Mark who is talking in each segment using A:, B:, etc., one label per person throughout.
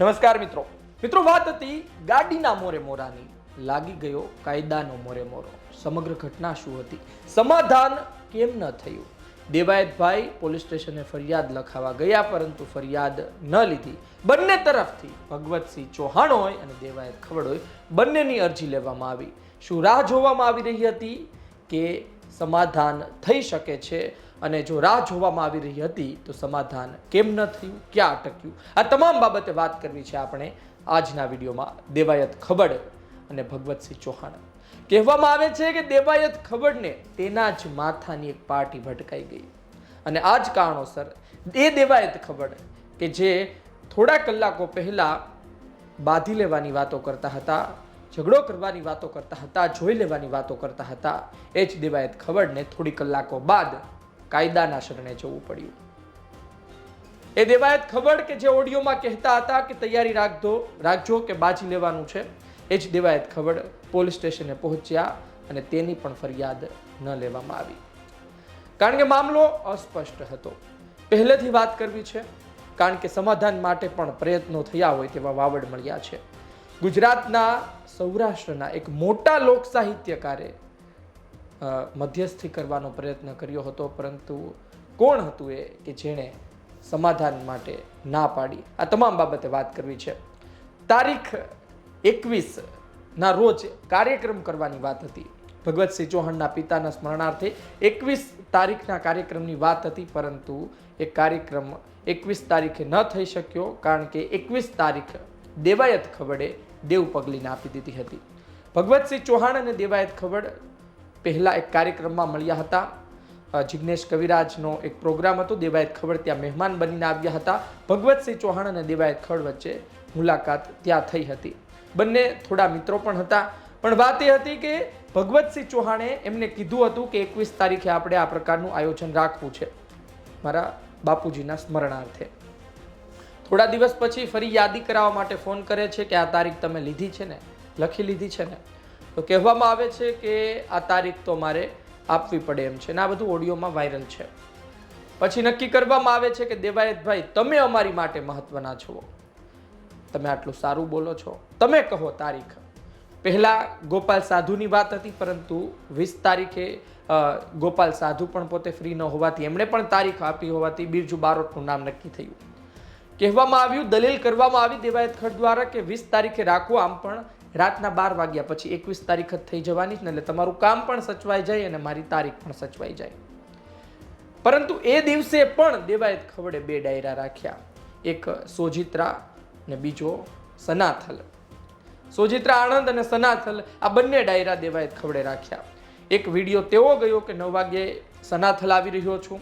A: નમસ્કાર મિત્રો. મિત્રો, વાત હતી ગાડીના મોરે મોરાની. લાગી ગયો કાયદાનો મોરે મોરો. સમગ્ર ઘટના શું હતી? સમાધાન કેમ ન થયું? દેવાયતભાઈ પોલીસ સ્ટેશને ફરિયાદ લખાવા ગયા, પરંતુ ફરિયાદ ન લીધી. બંને તરફથી ભગવતસિંહ ચૌહાણ હોય અને દેવાયત ખવડ હોય, બંનેની અરજી લેવામાં આવી. શું રાહ જોવામાં આવી રહી હતી કે સમાધાન થઈ શકે છે અને જો રાહ જોવામાં આવી રહી હતી, તો સમાધાન કેમ ન થયું? ક્યાં અટક્યું? આ તમામ બાબતે વાત કરવી છે આપણે આજના વિડીયોમાં. દેવાયત ખબડ અને ભગવતસિંહ ચૌહાણ. કહેવામાં આવે છે કે દેવાયત ખબડને તેના જ માથાની એક પાર્ટી ભટકાઈ ગઈ. અને આ જ કારણોસર એ દેવાયત ખબડ કે જે થોડા કલાકો પહેલાં બાંધી લેવાની વાતો કરતા હતા ઝઘડો કરવાની વાતો કરતા હતા, જોઈ લેવાની વાતો કરતા હતા. એ જ દેવાયત ખબરને થોડી કલાકો બાદ કાયદાના શરણે જવું પડ્યું. એ દેવાયત ખબર કે જે ઓડિયોમાં કહેતા હતા કે તૈયારી રાખજો રાખજો કે બાજી લેવાનું છે. એ જ દેવાયત ખબર પોલીસ સ્ટેશને પહોંચ્યા અને તેની પણ ફરિયાદ ન લેવામાં આવી. કારણ કે મામલો અસ્પષ્ટ હતો. પહેલેથી વાત કરવી છે, કારણ કે સમાધાન માટે પણ પ્રયત્નો થયા હોય તેવા વાવડ મળ્યા છે. ગુજરાતના સૌરાષ્ટ્રના એક મોટા લોક સાહિત્યકારે મધ્યસ્થી કરવાનો પ્રયત્ન કર્યો હતો, પરંતુ કોણ હતું એ કે જેણે સમાધાન માટે ના પાડી? આ તમામ બાબતે વાત કરવી છે. તારીખ એકવીસ ના રોજ કાર્યક્રમ કરવાની વાત હતી. ભગવતસિંહ ચૌહાણના પિતાના સ્મરણાર્થે એકવીસ તારીખના કાર્યક્રમની વાત હતી, પરંતુ એ કાર્યક્રમ એકવીસ તારીખે ન થઈ શક્યો, કારણ કે એકવીસ તારીખ દેવાયત ખબડે દેવ પગલીને આપી દીધી હતી. ભગવતસિંહ ચૌહાણ અને દેવાયત ખવડ પહેલાં એક કાર્યક્રમમાં મળ્યા હતા. જિજ્ઞેશ કવિરાજનો એક પ્રોગ્રામ હતો. દેવાયત ખવડ ત્યાં મહેમાન બનીને આવ્યા હતા. ભગવતસિંહ ચૌહાણ અને દેવાયત ખવડ વચ્ચે મુલાકાત ત્યાં થઈ હતી. બંને થોડા મિત્રો પણ હતા. પણ વાત એ હતી કે ભગવતસિંહ ચૌહાણે એમને કીધું હતું કે એકવીસ તારીખે આપણે આ પ્રકારનું આયોજન રાખવું છે. મારા બાપુજીના સ્મરણાર્થે. થોડા દિવસ પછી ફરી યાદી કરાવવા માટે ફોન કરે છે કે આ તારીખ તમે લીધી છે ને? લખી લીધી છે ને? તો કહેવામાં આવે છે કે આ તારીખ તો મારે આપવી પડે એમ છે ને? આ બધું ઓડિયોમાં વાયરલ છે. પછી નક્કી કરવામાં આવે છે કે દેવાયતભાઈ, તમે અમારી માટે મહત્વના છો. તમે આટલું સારું બોલો છો. તમે કહો તારીખ. પહેલાં ગોપાલ સાધુની વાત હતી, પરંતુ વીસ તારીખે ગોપાલ સાધુ પણ પોતે ફ્રી ન હોવાથી એમણે પણ તારીખ આપી હોવાથી બિરજુ બારોટનું નામ નક્કી થયું. કહેવામાં આવ્યું, દલીલ કરવામાં આવી. દેવાયત ખડ દ્વારા કે વીસ તારીખે રાખો આમ પણ રાતના બાર વાગ્યા પછી એકવીસ તારીખ જ થઈ જવાની છે એટલે તમારું કામ પણ સચવાઈ જાય અને મારી તારીખ પણ સચવાઈ જાય. પરંતુ એ દિવસે પણ દેવાયત ખવડે બે ડાયરા રાખ્યા. એક સોજિત્રા ને બીજો સનાથલ. સોજિત્રા આણંદ અને સનાથલ આ બંને ડાયરા દેવાયત ખવડે રાખ્યા. એક વીડિયો તેવો ગયો કે નવ વાગ્યે સનાથલ આવી રહ્યો છું.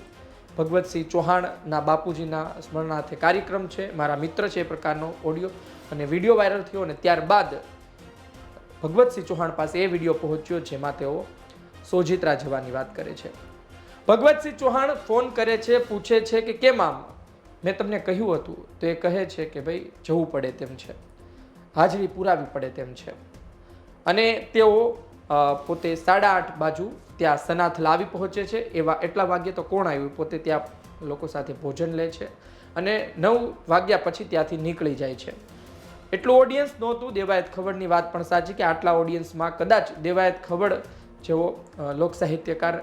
A: ભગવતસિંહ ચૌહાણના બાપુજીના સ્મરણાર્થે કાર્યક્રમ છે. મારા મિત્ર છે એ પ્રકારનો ઓડિયો અને વીડિયો વાયરલ થયો અને ત્યારબાદ ભગવતસિંહ ચૌહાણ પાસે એ વીડિયો પહોંચ્યો જેમાં તેઓ સોજિત્રા જવાની વાત કરે છે. ભગવતસિંહ ચૌહાણ ફોન કરે છે, પૂછે છે કે કેમ આમ? મેં તમને કહ્યું હતું. તો એ કહે છે કે ભાઈ જવું પડે તેમ છે. હાજરી પુરાવી પડે તેમ છે. અને તેઓ પોતે સાડા આઠ બાજુ ત્યાં સનાથ લાવી પહોંચે છે. એવા એટલા વાગ્યે તો કોણ આવ્યું? પોતે ત્યાં લોકો સાથે ભોજન લે છે અને નવ વાગ્યા પછી ત્યાંથી નીકળી જાય છે. એટલું ઓડિયન્સ નહોતું. દેવાયત ખબરની વાત પણ સાચી કે આટલા ઓડિયન્સમાં કદાચ દેવાયત ખબર જેવો લોકસાહિત્યકાર લોક સાહિત્યકાર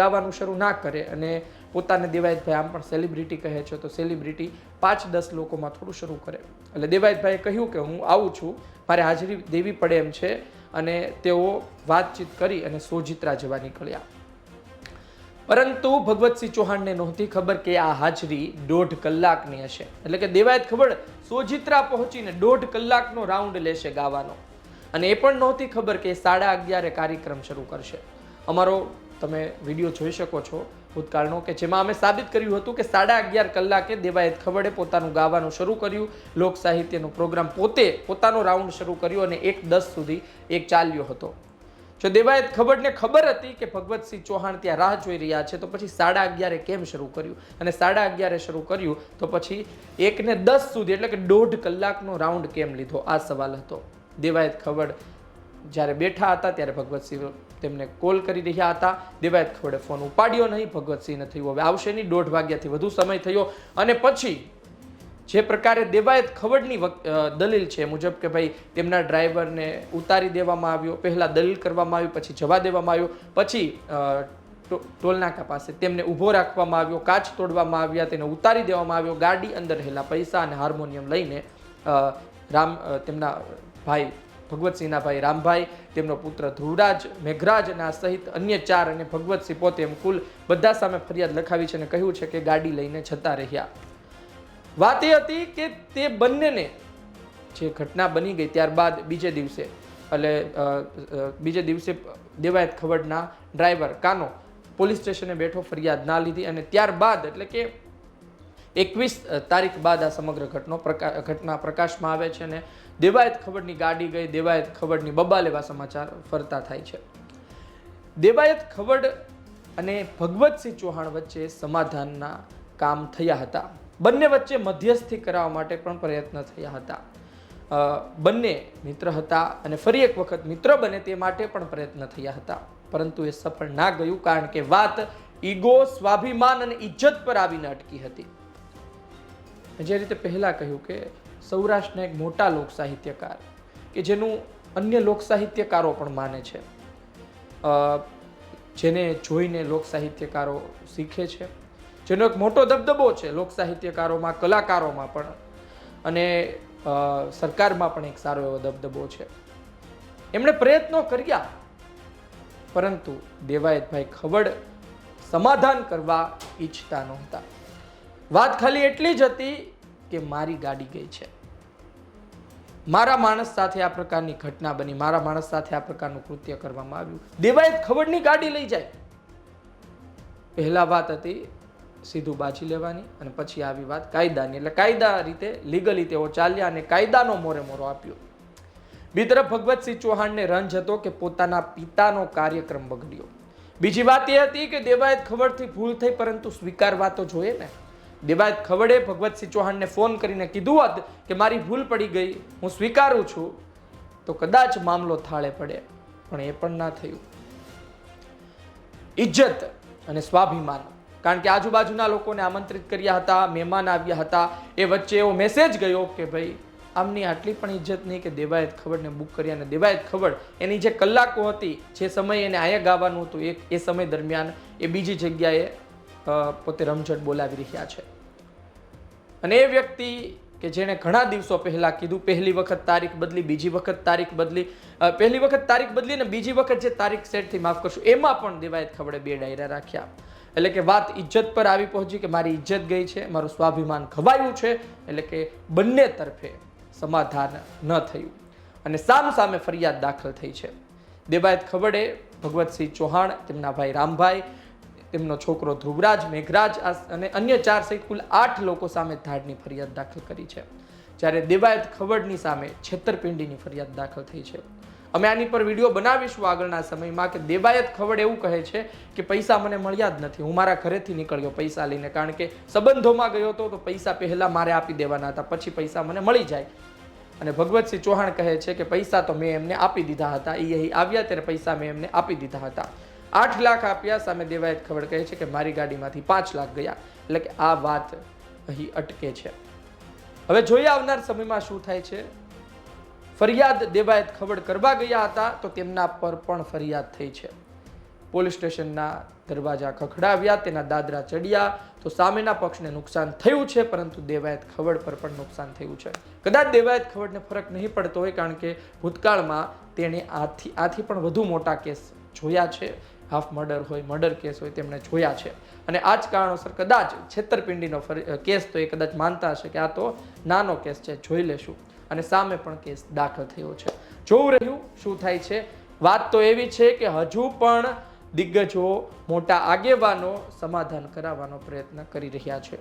A: ગાવાનું શરૂ ના કરે અને પોતાને દેવાયતભાઈ આમ પણ સેલિબ્રિટી કહે છે તો સેલિબ્રિટી પાંચ દસ લોકોમાં થોડું શરૂ કરે. એટલે દેવાયતભાઈએ કહ્યું કે હું આવું છું, મારે હાજરી દેવી પડે એમ છે. અને તેઓ વાતચીત કરી અને સોજિત્રા જવા નીકળ્યા. પરંતુ ભગવતસિંહ ચૌહાણને નહોતી ખબર કે આ હાજરી દોઢ કલાકની હશે. એટલે કે દેવાયત ખબર સોજિત્રા પહોંચીને દોઢ કલાકનો રાઉન્ડ લેશે ગાવાનો. અને એ પણ નહોતી ખબર કે સાડા અગિયારે કાર્યક્રમ શરૂ કરશે. અમારો તમે વીડિયો જોઈ શકો છો. ભૂતકાળનો કે જેમાં અમે સાબિત કર્યું હતું કે સાડા અગિયાર કલાકે દેવાયત ખબડે પોતાનું ગાવાનું શરૂ કર્યું. લોક સાહિત્યનો પ્રોગ્રામ પોતે પોતાનો રાઉન્ડ શરૂ કર્યો અને એક દસ સુધી એક ચાલ્યો હતો. જો દેવાયત ખબરને ખબર હતી કે ભગવતસિંહ ચૌહાણ ત્યાં રાહ જોઈ રહ્યા છે, તો પછી સાડા અગિયારે કેમ શરૂ કર્યું? અને સાડા અગિયારે શરૂ કર્યું, તો પછી એકને દસ સુધી એટલે કે દોઢ કલાકનો રાઉન્ડ કેમ લીધો? આ સવાલ હતો. દેવાયત ખબર જ્યારે બેઠા હતા ત્યારે ભગવતસિંહ તેમને કોલ કરી રહ્યા હતા. દેવાયત ખવડે ફોન ઉપાડ્યો નહીં. ભગવતસિંહને થયું હવે આવશે નહીં. દોઢ વાગ્યાથી વધુ સમય થયો. અને પછી જે પ્રકારે દેવાયત ખવડની દલીલ છે મુજબ કે ભાઈ તેમના ડ્રાઈવરને ઉતારી દેવામાં આવ્યો. પહેલાં દલીલ કરવામાં આવી, પછી જવા દેવામાં આવ્યો. પછી ટોલનાકા પાસે તેમને ઊભો રાખવામાં આવ્યો. કાચ તોડવામાં આવ્યા, તેને ઉતારી દેવામાં આવ્યો. ગાડી અંદર રહેલા પૈસા અને હાર્મોનિયમ લઈને રામ તેમના ભાઈ ભગવતસિંહના ભાઈ રામભાઈ, તેમનો પુત્ર ધ્રુવરાજ મેઘરાજ અને સહિત અન્ય ચાર અને ભગવતસિંહ પોતે એમ કુલ બધા સામે ફરિયાદ લખાવી છે અને કહ્યું છે કે ગાડી લઈને જતા રહ્યા. વાત એ હતી કે તે બંનેને જે ઘટના બની ગઈ ત્યારબાદ બીજે દિવસે, એટલે બીજે દિવસે દેવાયત ખવડના ડ્રાઈવર કાનો પોલીસ સ્ટેશને બેઠો ફરિયાદ ના લીધી અને ત્યારબાદ એટલે કે એકવીસ તારીખ બાદ આ સમગ્ર ઘટનો પ્રકા, ઘટના પ્રકાશમાં આવે છે અને દેવાયત ખબરની ગાડી ગઈ, દેવાયત ખબરની બબાલેવા સમાચાર ફરતા થાય છે. દેવાયત ખબડ અને ભગવતસિંહ ચૌહાણ વચ્ચે સમાધાનના કામ થયા હતા. બંને વચ્ચે મધ્યસ્થી કરાવવા માટે પણ પ્રયત્ન થયા હતા. બંને મિત્ર હતા અને ફરી એક વખત મિત્ર બને તે માટે પણ પ્રયત્ન થયા હતા. પરંતુ એ સફળ ના ગયું કારણ કે વાત ઈગો સ્વાભિમાન અને ઇજ્જત પર આવીને અટકી હતી. જે રીતે પહેલાં કહ્યું કે સૌરાષ્ટ્રના એક મોટા લોક સાહિત્યકાર કે જેનું અન્ય લોક સાહિત્યકારો પણ માને છે. જેને જોઈને લોક સાહિત્યકારો શીખે છે. જેનો એક મોટો દબદબો છે લોક સાહિત્યકારોમાં કલાકારોમાં પણ અને સરકારમાં પણ એક સારો એવો દબદબો છે. એમણે પ્રયત્નો કર્યા, પરંતુ દેવાયતભાઈ ખવડ સમાધાન કરવા ઈચ્છતા નહોતા. વાત ખાલી એટલી જ હતી કે મારી ગાડી ગઈ છે. મારા માણસ સાથે આ પ્રકારની ઘટના બની, મારા માણસ સાથે આ પ્રકારનું કૃત્ય કરવામાં આવ્યું. દેવાયત ખબરની ગાડી લઈ જાય. પહેલા વાત હતી સીધું બાજી લેવાની અને પછી આવી વાત કાયદાની. એટલે કાયદા રીતે લીગલી તેઓ ચાલ્યા અને કાયદાનો મોરે મોરો આપ્યો. બીજી ભગવતસિંહ ચૌહાણને રંજ હતો કે પોતાના પિતાનો કાર્યક્રમ બગડ્યો. બીજી વાત એ હતી કે દેવાયત ખબરથી ભૂલ થઈ, પરંતુ સ્વીકારવા તો જોઈએ ને. દેવાયત ખવડે ભગવતસિંહ ચૌહાણને ફોન કરીને કીધું હોત કે મારી ભૂલ પડી ગઈ, હું સ્વીકારું છું, તો કદાચ મામલો થાળે પડે, પણ એ પણ ના થયું. ઇજ્જત અને સ્વાભિમાન, કારણ કે આજુબાજુના લોકોને આમંત્રિત કર્યા હતા, મહેમાન આવ્યા હતા, એ વચ્ચે એવો મેસેજ ગયો કે ભાઈ, આમની આટલી પણ ઇજ્જત નહીં કે દેવાયત ખબરને બુક કર્યા અને દેવાયત ખબર, એની જે કલાકો હતી, જે સમય એને આયા ગાવાનું હતું, એ એ સમય દરમિયાન એ બીજી જગ્યાએ પોતે રમઝટ બોલાવી રહ્યા છે. અને એ વ્યક્તિ કે જેણે ઘણા દિવસો પહેલાં કીધું, પહેલી વખત તારીખ બદલી, બીજી વખત તારીખ બદલી પહેલી વખત તારીખ બદલી ને બીજી વખત જે તારીખ સેટથી માફ કરશું, એમાં પણ દેવાયત ખબડે બે ડાયરા રાખ્યા. એટલે કે વાત ઇજ્જત પર આવી પહોંચી કે મારી ઇજ્જત ગઈ છે, મારું સ્વાભિમાન ખવાયું છે, એટલે કે બંને તરફે સમાધાન ન થયું. અને સામ સામે ફરિયાદ દાખલ થઈ છે. દેવાયત ખબડે ભગવતસિંહ ચૌહાણ, તેમના ભાઈ રામભાઈ તેમનો છોકરો ધ્રુવરાજ, મેઘરાજ અને અન્ય ચાર સહિત કુલ આઠ લોકો સામે ધાડની ફરિયાદ દાખલ કરી છે. જ્યારે દેવાયત ખવડની સામે છેતરપિંડીની ફરિયાદ દાખલ થઈ છે. અમે આની પર વીડિયો બનાવીશું આગળના સમયમાં કે દેવાયત ખવડ એવું કહે છે કે પૈસા મને મળ્યા જ નથી. હું મારા ઘરેથી નીકળ્યો પૈસા લઈને. કારણ કે સંબંધોમાં ગયો હતો તો પૈસા પહેલાં મારે આપી દેવાના હતા. પછી પૈસા મને મળી જાય. અને ભગવતસિંહ ચૌહાણ કહે છે કે પૈસા તો મેં એમને આપી દીધા હતા. એ અહીં આવ્યા ત્યારે પૈસા મેં એમને આપી દીધા હતા. આઠ લાખ આપ્યા. સામે દેવાયત ખબર કહે છે કે મારી ગાડીમાંથી પાંચ લાખ ગયા. એટલે કે આ વાત અહીં અટકે છે. હવે જોઈએ આવનાર સમયમાં શું થાય છે. ફરિયાદ દેવાયત ખબર કરવા ગયા હતા તો તેમના પર પણ ફરિયાદ થઈ છે. પોલીસ સ્ટેશનના દરવાજા ખખડાવ્યા, તેના દાદરા ચડ્યા, તો સામેના પક્ષને નુકસાન થયું છે, પરંતુ દેવાયત ખવડ પર પણ નુકસાન થયું છે. કદાચ દેવાયત ખવડને ફરક નહીં પડતો હોય, કારણ કે ભૂતકાળમાં તેણે આથી આથી પણ વધુ મોટા કેસ જોયા છે. હાફ મર્ડર હોય, મર્ડર કેસ હોય તેમણે જોયા છે. અને આ જ કારણોસર કદાચ છેતરપિંડીનો કેસ તો એ કદાચ માનતા હશે કે આ તો નાનો કેસ છે, જોઈ લેશું. અને સામે પણ કેસ દાખલ થયો છે. જોવું રહ્યું શું થાય છે? વાત તો એવી છે કે હજુ પણ દિગ્ગજો મોટા આગેવાનો સમાધાન કરાવવાનો પ્રયત્ન કરી રહ્યા છે.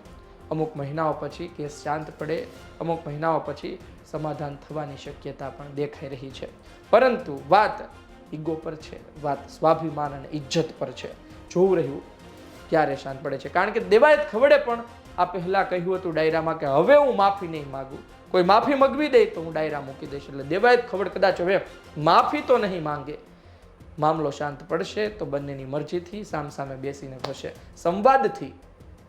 A: અમુક મહિનાઓ પછી કેસ શાંત પડે, અમુક મહિનાઓ પછી સમાધાન થવાની શક્યતા પણ દેખાઈ રહી છે. પરંતુ વાત ઈગો પર છે, વાત સ્વાભિમાન અને ઇજ્જત પર છે. જોવું રહ્યું, ક્યારે શાંત પડે છે. કારણ કે દેવાયત ખવડે પણ આ પહેલાં કહ્યું હતું ડાયરામાં કે હવે હું માફી નહીં માગું. કોઈ માફી મગવી દે તો હું ડાયરા મૂકી દઈશ. એટલે દેવાયત ખવડ કદાચ હવે માફી તો નહીં માંગે. મામલો શાંત પડશે તો બંનેની મરજીથી સામસામે બેસીને થશે. સંવાદથી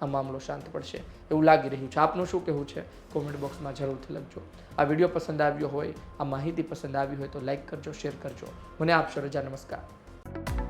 A: આ મામલો શાંત પડશે. એવું લાગી રહ્યું છે. આપનું શું કહેવું છે? કોમેન્ટ બોક્સમાં જરૂરથી લખજો. આ વીડિયો પસંદ આવ્યો હોય, આ માહિતી પસંદ આવી હોય તો લાઈક કરજો, શેર કરજો. મને આપશો રજા. નમસ્કાર.